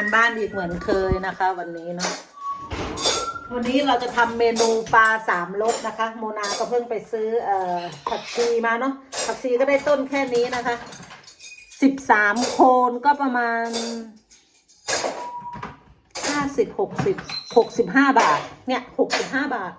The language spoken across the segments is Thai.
านบ้านอีกเหมือนเคยนะคะ วันนี้เนาะวันนี้เราจะทำเมนูปลาสามรสนะคะ โมนาก็เพิ่งไปซื้อเอ่อผักชีมาเนาะผักชีก็ได้ต้นแค่นี้นะคะสิบสามโคนก็ประมาณห้าสิบหกสิบหกสิบห้าบาท เนี่ยหกสิบห้าบาท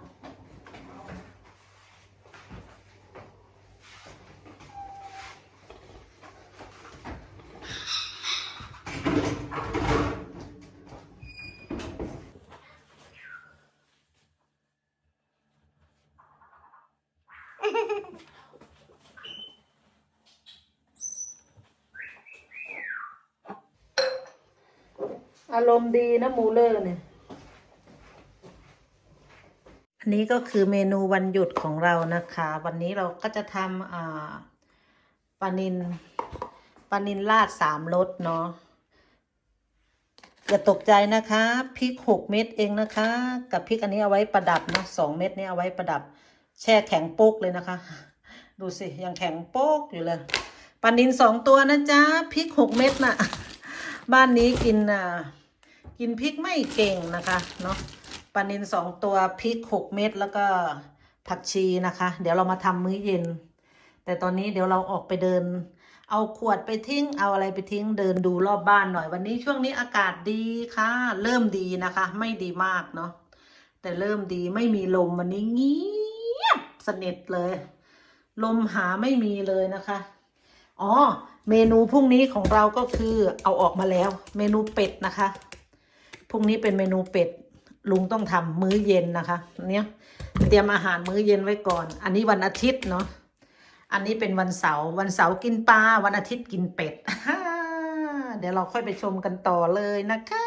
อารมณ์ดีนะมูเลอร์เนี่ย อันนี้ก็คือเมนูวันหยุดของเรานะคะ วันนี้เราก็จะทำอ่าปลานินปลานินราดสามรสเนาะอย่าตกใจนะคะพริกหกเม็ดเองนะคะ กับพริกอันนี้เอาไว้ประดับนะสองเม็ดนี้เอาไว้ประดับ แช่แข็งโป๊กเลยนะคะ ดูสิยังแข็งโป๊กอยู่เลยปลานินสองตัวนะจ๊ะพริกหกเม็ดน่ะ บ้านนี้กินอ่า กินพริกไม่เก่งนะคะเนาะปลานินสองตัวพริกหกเม็ดแล้วก็ผักชีนะคะ เดี๋ยวเรามาทำมื้อเย็น แต่ตอนนี้เดี๋ยวเราออกไปเดิน เอาขวดไปทิ้ง เอาอะไรไปทิ้งเดินดูรอบบ้านหน่อยวันนี้ช่วงนี้อากาศดีค่ะ เริ่มดีนะคะ ไม่ดีมากเนาะแต่เริ่มดีไม่มีลมวันนี้เงียบสนิทเลย ลมหาไม่มีเลยนะคะ อ๋อ เมนูพรุ่งนี้ของเราก็คือเอาออกมาแล้ว เมนูเป็ดนะคะ พรุ่งนี้เป็นเมนูเป็ดลุงต้องทำมื้อเย็นนะคะ เนี่ยเตรียมอาหารมื้อเย็นไว้ก่อน อันนี้วันอาทิตย์เนาะอันนี้เป็นวันเสาร์วันเสาร์กินปลาวันอาทิตย์กินเป็ดเดี๋ยวเราค่อยไปชมกันต่อเลยนะคะ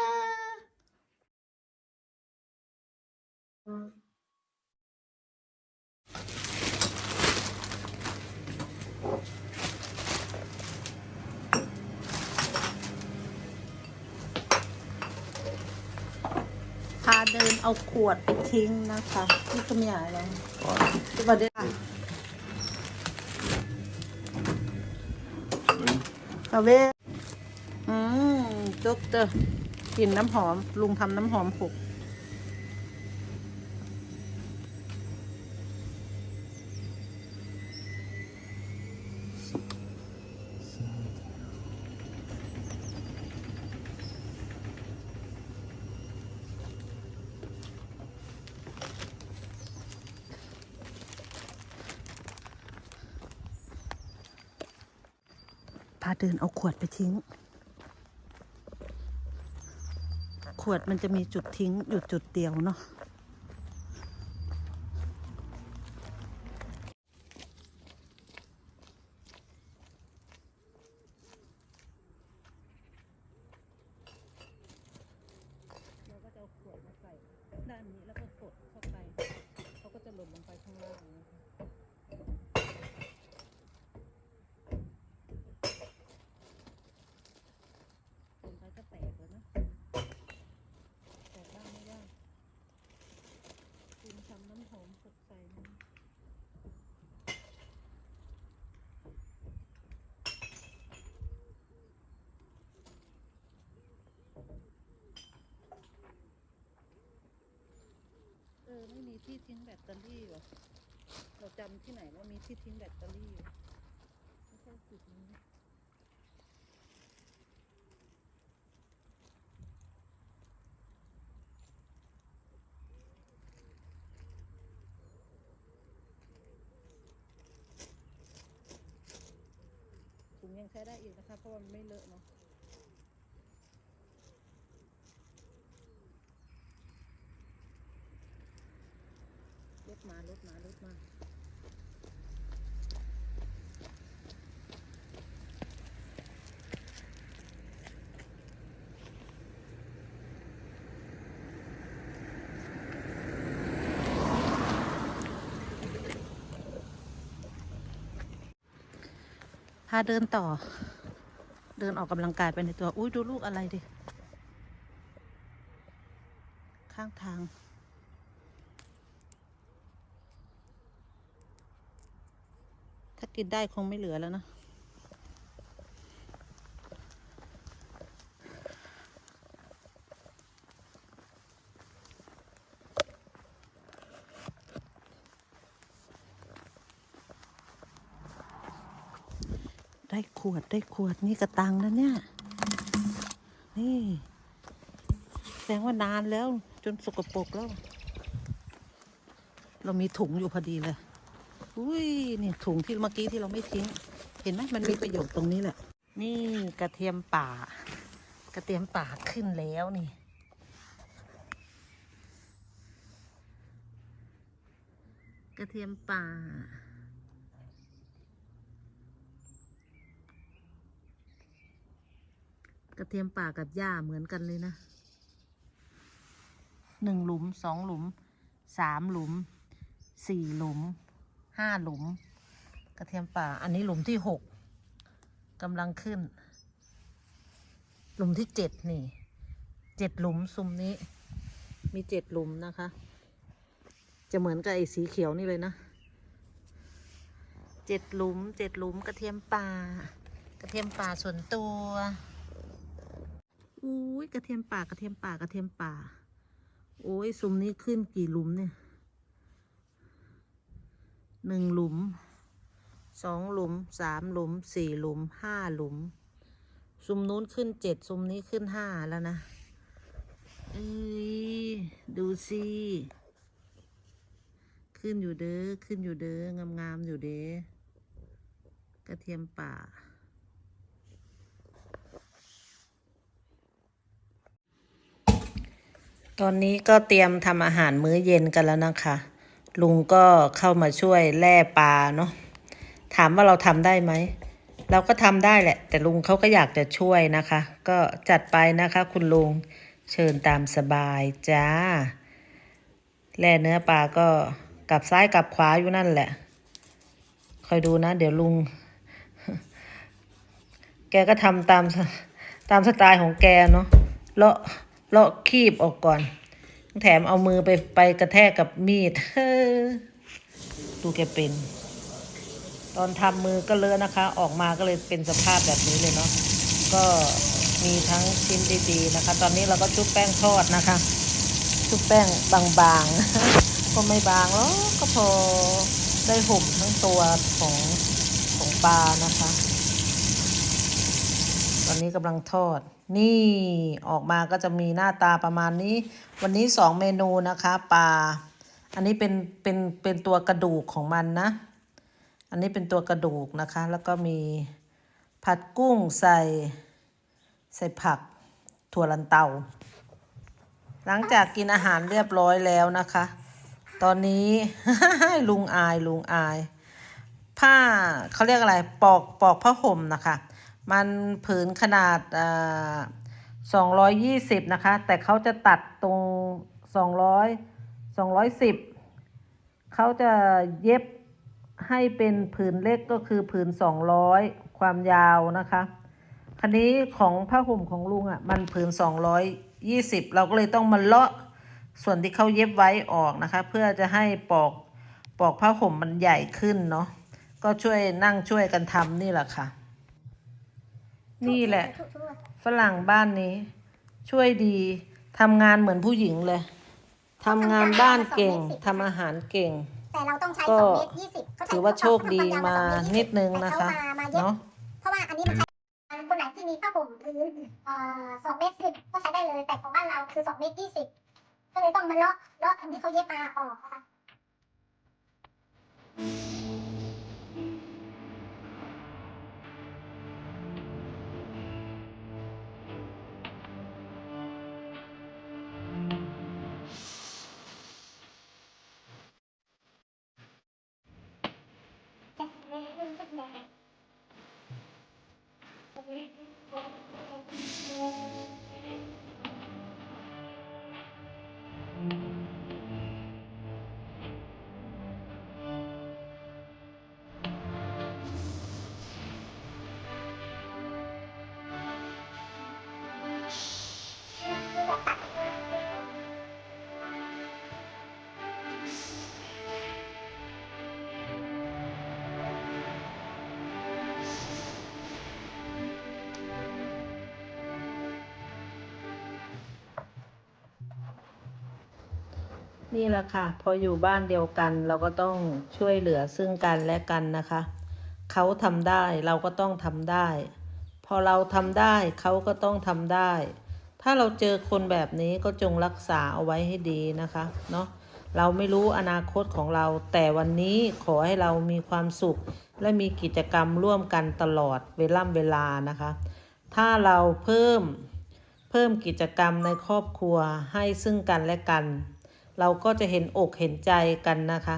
พาเดินเอาข วดไปทิ้งนะคะที่ขยายแล้วสวัสดีค่ะคาเวอืมจุ๊บเตอกลิ่นน้ำหอม ลุงทำน้ำหอมหก พาเดินเอาขวดไปทิ้ง ขวดมันจะมีจุดทิ้งอยู่จุดเดียวเนาะ เราก็จะเอาขวดมาใส่ด้านนี้แล้วก็กดเข้าไป เขาก็จะหล่นลงไปข้างล่างนะคะคนเขาจะแตกแล้วนะ แตกบ้างไม่ได้คุณทำน้ำหอมสดใสนะเออ ไม่มี ที่ทิ้งแบตเตอรี่วะเราจำที่ไหนว่ามีที่ทิ้งแบตเตอรี่ไม่ใช่จุดนี้ถุงยังใช้ได้อีกนะคะเพราะว่ามันไม่เลอะเนาะ ลดมาลดมาลดมาพาเดินต่อ เดินออกกำลังกายไปในตัว อุ้ยดูลูกอะไรดิ ข้างทาง กินได้คงไม่เหลือแล้วนะ ได้ขวดได้ขวดนี่กระตังแล้วเนี่ย นี่แสดงว่านานแล้วจนสกปรกแล้ว เรามีถุงอยู่พอดีเลย อุ้ยนี่ถุงที่เมื่อกี้ที่เราไม่ทิ้ง เห็นไหมมันมีประโยชน์ตรงนี้แหละ นี่กระเทียมป่า กระเทียมป่าขึ้นแล้วนี่ กระเทียมป่ากระเทียมป่ากับหญ้าเหมือนกันเลยนะ หนึ่งหลุม สองหลุม สามหลุม สี่หลุม ห้าหลุม กระเทียมป่า อันนี้หลุมที่หกกำลังขึ้น หลุมที่เจ็ดนี่เจ็ดหลุมซุมนี้ มีเจ็ดหลุมนะคะ จะเหมือนกับไอ้สีเขียวนี่เลยนะเจ็ดหลุมเจ็ดหลุมกระเทียมป่า กระเทียมป่าส่วนตัวอุ้ยกระเทียมป่ากระเทียมป่ากระเทียมป่า โอ้ยซุมนี้ขึ้นกี่หลุมเนี่ย หนึ่งหลุมสองหลุมสามหลุมสี่หลุมห้าหลุม ซุมนู้นขึ้นเจ็ดซุมนี้ขึ้นห้าแล้วนะเอ้ยดูสิขึ้นอยู่เด้อขึ้นอยู่เด้องามๆอยู่เด้อกระเทียมป่า ตอนนี้ก็เตรียมทำอาหารมื้อเย็นกันแล้วนะคะ ลุงก็เข้ามาช่วยแล่ปลาเนาะถามว่าเราทำได้ไหม เราก็ทำได้แหละ แต่ลุงเขาก็อยากจะช่วยนะคะ ก็จัดไปนะคะ คุณลุงเชิญตามสบายจ้าแล่เนื้อปลาก็กลับซ้ายกลับขวาอยู่นั่นแหละ คอยดูนะ เดี๋ยวลุง แกก็ทำตามตามสไตล์ของแกเนาะเลาะเลาะคีบออกก่อน แถมเอามือไปไปกระแทกกับมีดดูแกเป็น ตอนทำมือก็เลอะนะคะ ออกมาก็เลยเป็นสภาพแบบนี้เลยเนาะก็มีทั้งชิ้นดีๆนะคะ ตอนนี้เราก็ชุบแป้งทอดนะคะ ชุบแป้งบางๆก็ไม่บางหรอกก็พอได้ห่มทั้งตัวของของปลานะคะ ตอนนี้กำลังทอด นี่ออกมาก็จะมีหน้าตาประมาณนี้ วันนี้สองเมนูนะคะปลาอันนี้เป็นเป็นเป็นตัวกระดูกของมันนะ อันนี้เป็นตัวกระดูกนะคะ แล้วก็มีผัดกุ้งใส่ใส่ผักถั่วลันเตา หลังจากกินอาหารเรียบร้อยแล้วนะคะ ตอนนี้ลุงอายลุงอาย ผ้าเขาเรียกอะไรปอกปอกผ้าห่มนะคะ มันผืนขนาดสองร้อยยี่สิบนะคะ แต่เขาจะตัดตรงสองร้อยสองร้อยสิบเขาจะเย็บให้เป็นผืนเล็กก็คือผืนสองร้อยความยาวนะคะคันนี้ของผ้าห่มของลุงอะมันผืนสองร้อยยี่สิบเราก็เลยต้องมาเลาะส่วนที่เขาเย็บไว้ออกนะคะ เพื่อจะให้ปอกปอกผ้าห่มมันใหญ่ขึ้นเนาะก็ช่วยนั่งช่วยกันทำนี่แหละค่ะ นี่แหละ ฝรั่งบ้านนี้ ช่วยดีทำงานเหมือนผู้หญิงเลยทำงานบ้านเก่งทำอาหารเก่ง แต่เราต้องใช้ก็สองเมตรยี่สิบเขใช้ถือว่าโชคดีควมาสองเตรนิดนึงแต่นะเขาคะมามาเย็บเนาะเพราะว่าอันนี้มันใช้คนไหนที่มีผ้าห่มพื้นเอ่อสองเมตรสิบก็ใช้ได้เลย แต่ของบ้านเราคือสองเมตรยี่สิบก็เลยต้องมาเลาะเลาะอันที่เขาเย็บมาออกนะคะ นี่แหละค่ะ พออยู่บ้านเดียวกันเราก็ต้องช่วยเหลือซึ่งกันและกันนะคะ เขาทำได้เราก็ต้องทำได้ พอเราทำได้เขาก็ต้องทำได้ ถ้าเราเจอคนแบบนี้ก็จงรักษาเอาไว้ให้ดีนะคะเนาะเราไม่รู้อนาคตของเรา แต่วันนี้ขอให้เรามีความสุข และมีกิจกรรมร่วมกันตลอดเวล่ำเวลานะคะ ถ้าเราเพิ่มเพิ่มกิจกรรมในครอบครัวให้ซึ่งกันและกัน เราก็จะเห็นอกเห็นใจกันนะคะ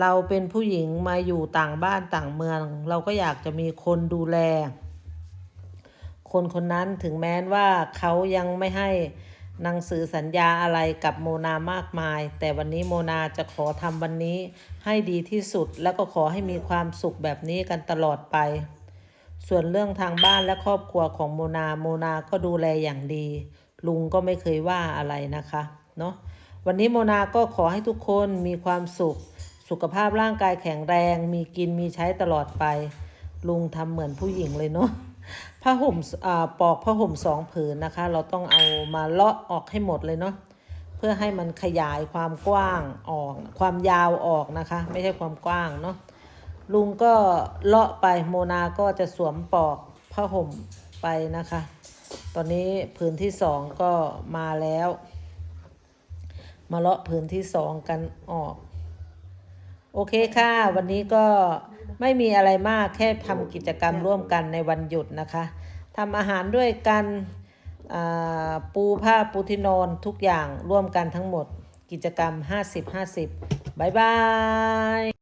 เราเป็นผู้หญิงมาอยู่ต่างบ้านต่างเมือง เราก็อยากจะมีคนดูแล คนคนนั้นถึงแม้ว่าเขายังไม่ให้หนังสือสัญญาอะไรกับโมนามากมาย แต่วันนี้โมนาจะขอทำวันนี้ให้ดีที่สุด แล้วก็ขอให้มีความสุขแบบนี้กันตลอดไป ส่วนเรื่องทางบ้านและครอบครัวของโมนาโมนาก็ดูแลอย่างดี ลุงก็ไม่เคยว่าอะไรนะคะเนาะวันนี้โมนาก็ขอให้ทุกคนมีความสุข สุขภาพร่างกายแข็งแรง มีกินมีใช้ตลอดไป ลุงทำเหมือนผู้หญิงเลยเนาะผ้าห่มอ่าปอกผ้าห่มสองผืนนะคะ เราต้องเอามาเลาะออกให้หมดเลยเนาะเพื่อให้มันขยายความกว้างออก ความยาวออกนะคะ ไม่ใช่ความกว้างเนาะลุงก็เลาะไปโมนาก็จะสวมปอกผ้าห่มไปนะคะ ตอนนี้ผืนที่สองก็มาแล้ว มาเลาะผืนที่สองกันออก โอเคค่ะ วันนี้ก็ไม่มีอะไรมากแค่ทำกิจกรรมร่วมกันในวันหยุดนะคะทำอาหารด้วยกันปูผ้าปูที่นอนทุกอย่างร่วมกันทั้งหมดกิจกรรม 50-50บายบาย